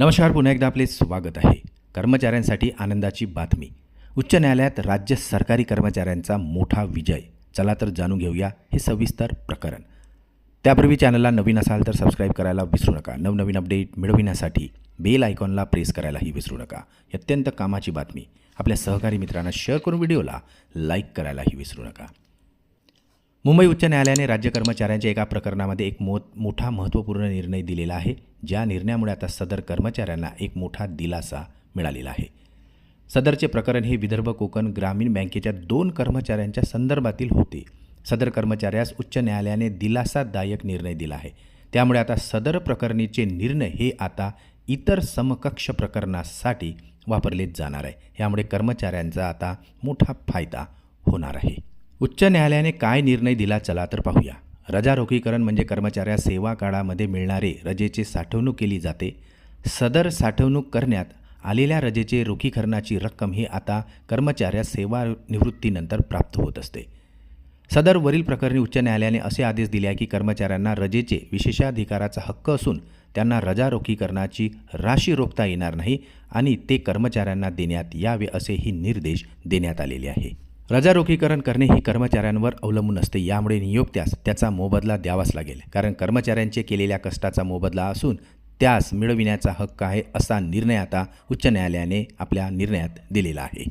नमस्कार पुन्हा एकदा आपले स्वागत आहे. कर्मचाऱ्यांसाठी आनंदाची बातमी. उच्च न्यायालयात राज्य सरकारी कर्मचाऱ्यांचा मोठा विजय. चला तर जाणून घेऊया हे सविस्तर प्रकरण. त्यापूर्वी चॅनलला नवीन असाल तर सबस्क्राईब करायला विसरू नका. नवनवीन अपडेट मिळविण्यासाठी बेल आयकॉनला प्रेस करायलाही विसरू नका. अत्यंत कामाची बातमी. आपल्या सहकारी मित्रांना शेअर करून व्हिडिओला लाईक करायलाही विसरू नका. मुंबई उच्च न्यायालयाने राज्य कर्मचाऱ्यांच्या एका प्रकरणामध्ये एक मो मोठा महत्त्वपूर्ण निर्णय दिलेला आहे. ज्या निर्णयामुळे आता सदर कर्मचाऱ्यांना एक मोठा दिलासा मिळालेला आहे. सदरचे प्रकरण हे विदर्भ कोकण ग्रामीण बँकेच्या दोन कर्मचाऱ्यांच्या संदर्भातील होते. सदर कर्मचाऱ्यास उच्च न्यायालयाने दिलासादायक निर्णय दिला आहे. त्यामुळे आता सदर प्रकरणीचे निर्णय हे आता इतर समकक्ष प्रकरणासाठी वापरले जाणार आहे. यामुळे कर्मचाऱ्यांचा आता मोठा फायदा होणार आहे. उच्च न्यायालयाने काय निर्णय दिला चला तर पाहूया. रजा रोखीकरण म्हणजे कर्मचाऱ्या सेवा काळामध्ये मिळणारे रजेचे साठवणूक केली जाते. सदर साठवणूक करण्यात आलेल्या रजेचे रोखीकरणाची रक्कम ही आता कर्मचाऱ्या सेवानिवृत्तीनंतर प्राप्त होत असते. सदर वरील प्रकरणी उच्च न्यायालयाने असे आदेश दिले आहे की कर्मचाऱ्यांना रजेचे विशेषाधिकाराचा हक्क असून त्यांना रजा रोखीकरणाची राशी रोखता येणार नाही आणि ते कर्मचाऱ्यांना देण्यात यावे असेही निर्देश देण्यात आलेले आहे. रजारोखीकरण करणे ही कर्मचाऱ्यांवर अवलंबून असते. यामुळे नियोक्त्यास त्याचा मोबदला द्यावाच लागेल. कारण कर्मचाऱ्यांचे केलेल्या कष्टाचा मोबदला असून त्यास मिळविण्याचा हक्क आहे असा निर्णय आता उच्च न्यायालयाने आपल्या निर्णयात दिलेला आहे.